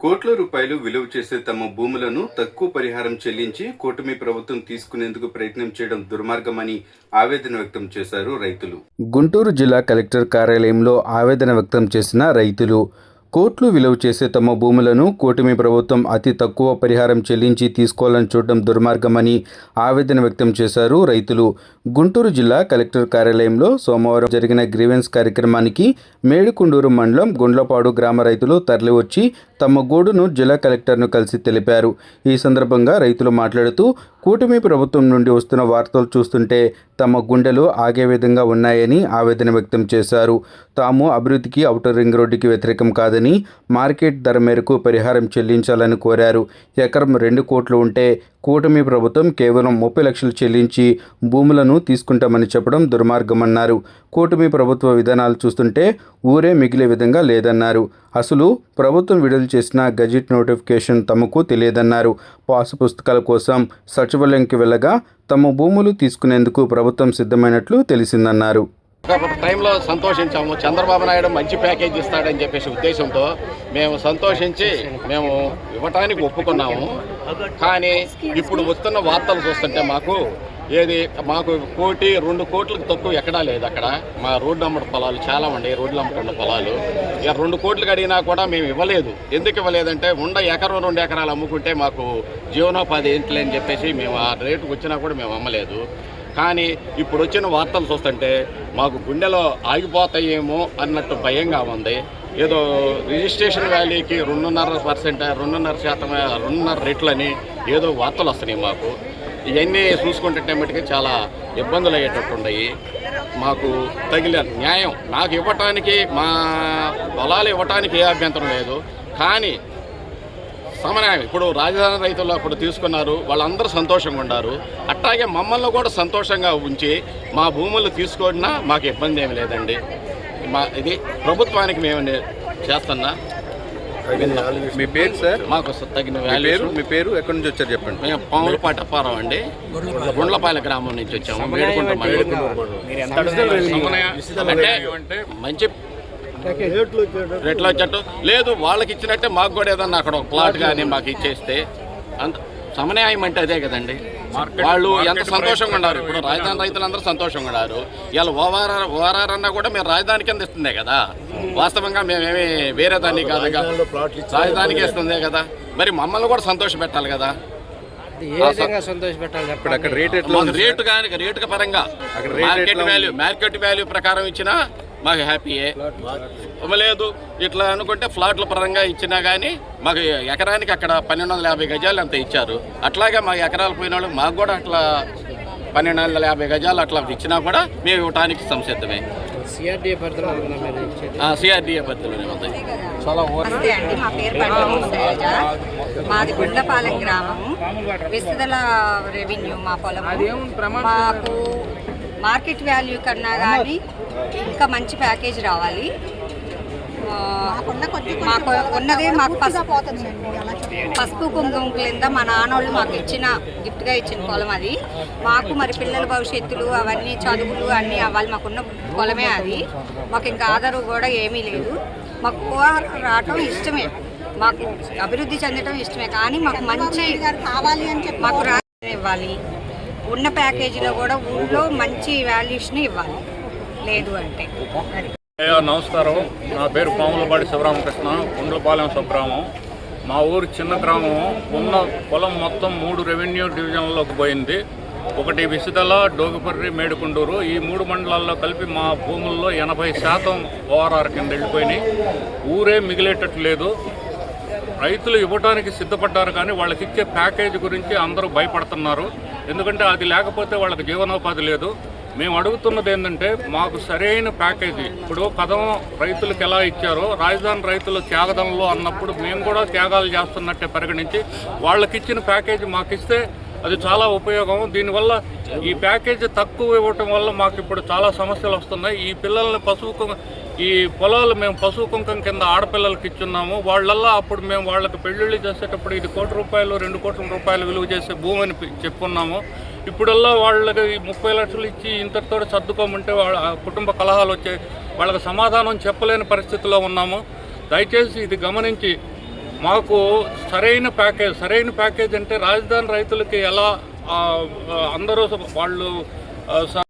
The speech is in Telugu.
కోట్ల రూపాయలు విలువ చేసే తమ భూములను తక్కువ పరిహారం చెల్లించి కూటమి ప్రభుత్వం తీసుకునేందుకు ప్రయత్నం చేయడం దుర్మార్గమని ఆవేదన వ్యక్తం చేశారు రైతులు. గుంటూరు జిల్లా కలెక్టర్ కార్యాలయంలో ఆవేదన వ్యక్తం చేసిన రైతులు కోట్లు విలువ చేసే తమ భూములను కూటమి ప్రభుత్వం అతి తక్కువ పరిహారం చెల్లించి తీసుకోవాలని చూడడం దుర్మార్గమని ఆవేదన వ్యక్తం చేశారు రైతులు. గుంటూరు జిల్లా కలెక్టర్ కార్యాలయంలో సోమవారం జరిగిన గ్రీవెన్స్ కార్యక్రమానికి మేడుకుండూరు మండలం గుండ్లపాడు గ్రామ రైతులు తరలివచ్చి తమ గోడును జిల్లా కలెక్టర్ను కలిసి తెలిపారు. ఈ సందర్భంగా రైతులు మాట్లాడుతూ కూటమి ప్రభుత్వం నుండి వస్తున్న వార్తలు చూస్తుంటే తమ గుండెలు ఆగే విధంగా ఉన్నాయని ఆవేదన వ్యక్తం చేశారు. తాము అభివృద్ధికి ఔటర్ రింగ్ రోడ్డుకి వ్యతిరేకం కాదని మార్కెట్ ధర మేరకు పరిహారం చెల్లించాలని కోరారు. ఎకరం రెండు కోట్లు ఉంటే కూటమి ప్రభుత్వం కేవలం ముప్పై లక్షలు చెల్లించి భూములను తీసుకుంటామని చెప్పడం దుర్మార్గమన్నారు. కూటమి ప్రభుత్వ విధానాలు చూస్తుంటే ఊరే మిగిలే విధంగా లేదన్నారు. అసలు ప్రభుత్వం విడుదల చేసిన గజెట్ నోటిఫికేషన్ తమకు తెలియదన్నారు. పాసు పుస్తకాల కోసం సచివాలయంకి వెళ్ళగా తమ భూములు తీసుకునేందుకు ప్రభుత్వం సిద్ధమైనట్లు తెలిసిందన్నారు. ఒక టైంలో సంతోషించాము. చంద్రబాబు నాయుడు మంచి ప్యాకేజ్ ఇస్తాడని చెప్పేసి ఉద్దేశంతో మేము సంతోషించి మేము ఇవ్వటానికి ఒప్పుకున్నాము. కానీ ఇప్పుడు వస్తున్న వార్తలు చూస్తుంటే మాకు ఏది మాకు కోటి రెండు కోట్లకు తక్కువ ఎక్కడా లేదు అక్కడ. మా రోడ్డు అమ్మట పొలాలు చాలా ఉన్నాయి రోడ్లు అమ్ముకున్న పొలాలు. ఇక రెండు కోట్లకు అడిగినా కూడా మేము ఇవ్వలేదు. ఎందుకు ఇవ్వలేదంటే ఉండ ఎకరం రెండు ఎకరాలు అమ్ముకుంటే మాకు జీవనోపాధి ఏంటి అని చెప్పేసి మేము ఆ రేటుకు వచ్చినా కూడా మేము అమ్మలేదు. కానీ ఇప్పుడు వచ్చిన వార్తలు చూస్తుంటే మాకు గుండెలో ఆగిపోతాయేమో అన్నట్టు భయంగా ఉంది. ఏదో రిజిస్ట్రేషన్ వ్యాలీకి రెండున్నర పర్సెంట్ రెండున్నర శాతం రెండున్నర రెట్లని ఏదో వార్తలు వస్తున్నాయి మాకు. ఇవన్నీ చూసుకుంటుంటే మటుకు చాలా ఇబ్బందులు అయ్యేటట్టు ఉన్నాయి. మాకు తగిన న్యాయం నాకు ఇవ్వటానికి మా పొలాలు ఇవ్వటానికి ఏ అభ్యంతరం లేదు. కానీ సమన్వయం. ఇప్పుడు రాజధాని రైతులు అప్పుడు తీసుకున్నారు వాళ్ళందరూ సంతోషంగా ఉన్నారు అట్లాగే మమ్మల్ని కూడా సంతోషంగా ఉంచి మా భూములు తీసుకున్నా మాకు ఇబ్బంది ఏమి లేదండి. మా ఇది ప్రభుత్వానికి మేము చేస్తున్నా మీ పేరు సార్ మాకు తగిన పేరు మీ పేరు ఎక్కడి నుంచి వచ్చారు చెప్పండి? మేము పాములపాటి అప్పారావు అండి. గుండ్లపాలె గ్రామం నుంచి వచ్చాము. అంటే మంచి రేట్లు వచ్చేట్టు లేదు వాళ్ళకి ఇచ్చినట్టే మాకు కూడా ఏదన్నా అక్కడ ఒక ప్లాట్ కానీ మాకు ఇచ్చేస్తే అంత సమన్యాయం అంటే అదే కదండి. వాళ్ళు ఎంత సంతోషంగా ఉన్నారు. ఇప్పుడు రాజధాని రైతులందరూ సంతోషంగా ఉన్నారు. ఇలా ఓఆర్ఆర్ ఓఆర్ఆర్ అన్నా కూడా మేము రాజధాని కింద ఇస్తుందే కదా. వాస్తవంగా మేమేమి వేరే దాన్ని కాదు రాజధానికి ఇస్తుందే కదా. మరి మమ్మల్ని కూడా సంతోష పెట్టాలి కదా. ఏ విధంగా సంతోష పెట్టాలి ఇప్పుడు అక్కడ రేట్ కానీ రేటు పరంగా. మార్కెట్? వాల్యూ మార్కెట్ వాల్యూ ప్రకారం ఇచ్చినా మాకు హ్యాపీయే లేదు ఇట్లా అనుకుంటే ఫ్లాట్ల పరంగా ఇచ్చినా కానీ మాకు ఎకరానికి అక్కడ పన్నెండు వందల యాభై గజాలు అంత ఇచ్చారు. అట్లాగే మా ఎకరాలు పోయిన వాళ్ళు మాకు కూడా అట్లా పన్నెండు వందల యాభై గజాలు అట్లా ఇచ్చినా కూడా మేము ఇవ్వటానికి సంసిద్ధమే. సిఆర్డీఏ పరిధిలో ఉందా మీరు ఇచ్చేది? సిఆర్డీఏ నమస్తే అండి మా పేరు శైలజ మాది గుండ్లపాలెం గ్రామము. విస్తృతల రెవెన్యూ మా పొలం మాకు మార్కెట్ వాల్యూ కన్నా కానీ ఇంకా మంచి ప్యాకేజ్ రావాలి. మాకు ఉన్నదే మాకు పసుపు పసుపు కుంకుమ కింద మా నాన్నోళ్ళు మాకు ఇచ్చిన గిఫ్ట్గా ఇచ్చిన పొలం అది. మాకు మరి పిల్లల భవిష్యత్తులు అవన్నీ చదువులు అన్నీ అవ్వాలి. మాకున్న పొలమే అది. మాకు ఇంకా ఆధారు కూడా ఏమీ లేదు. మాకు రావటం ఇష్టమే. మాకు అభివృద్ధి చెందటం ఇష్టమే. కానీ మాకు మంచి కావాలి అని చెప్పి మాకు రా ఇవ్వాలి. ఉన్న ప్యాకేజీలో కూడా ఊళ్ళో మంచి వాల్యూస్ని ఇవ్వాలి. లేదు అంటే. అయ్యా నమస్కారం. నా పేరు పాములపాడి శివరామకృష్ణ కుండ్లపాలెం స్వగ్రామం. మా ఊరు చిన్న గ్రామం. ఉన్న పొలం మొత్తం మూడు రెవెన్యూ డివిజన్లోకి పోయింది. ఒకటి విసిదల డోగిపర్రి మేడుకుండూరు. ఈ మూడు మండలాల్లో కలిపి మా భూముల్లో ఎనభై శాతం ఓఆర్ఆర్ కింద వెళ్ళిపోయినాయి. ఊరే మిగిలేటట్టు లేదు. రైతులు ఇవ్వడానికి సిద్ధపడ్డారు కానీ వాళ్ళకి ఇచ్చే ప్యాకేజ్ గురించి అందరూ భయపడుతున్నారు. ఎందుకంటే అది లేకపోతే వాళ్ళకి జీవనోపాధి లేదు. మేము అడుగుతున్నది ఏంటంటే మాకు సరైన ప్యాకేజీ. ఇప్పుడు పదం రైతులకు ఎలా ఇచ్చారో రాజధాని రైతులు త్యాగదంలో అన్నప్పుడు మేము కూడా త్యాగాలు చేస్తున్నట్టే పరిగణించి వాళ్ళకి ఇచ్చిన ప్యాకేజీ మాకు ఇస్తే అది చాలా ఉపయోగం. దీనివల్ల ఈ ప్యాకేజ్ తక్కువ ఇవ్వటం వల్ల మాకు ఇప్పుడు చాలా సమస్యలు వస్తున్నాయి. ఈ పిల్లల్ని పశువు ఈ పొలాలు మేము పశువు కుంకం కింద ఆడపిల్లలకి ఇచ్చున్నాము. వాళ్ళల్లా అప్పుడు మేము వాళ్ళకి పెళ్ళిళ్ళు చేసేటప్పుడు ఇది కోటి రూపాయలు రెండు కోట్ల రూపాయలు విలువ చేసే భూమి అని చెప్పున్నాము. ఇప్పుడల్లా వాళ్ళకి ముప్పై లక్షలు ఇచ్చి ఇంతటితో సర్దుకోమంటే వాళ్ళ కుటుంబ కలహాలు వచ్చాయి వాళ్ళకి సమాధానం చెప్పలేని పరిస్థితిలో ఉన్నాము. దయచేసి ఇది గమనించి మాకు సరైన ప్యాకేజ్ సరైన ప్యాకేజ్ అంటే రాజధాని రైతులకి ఎలా అందరూ వాళ్ళు స-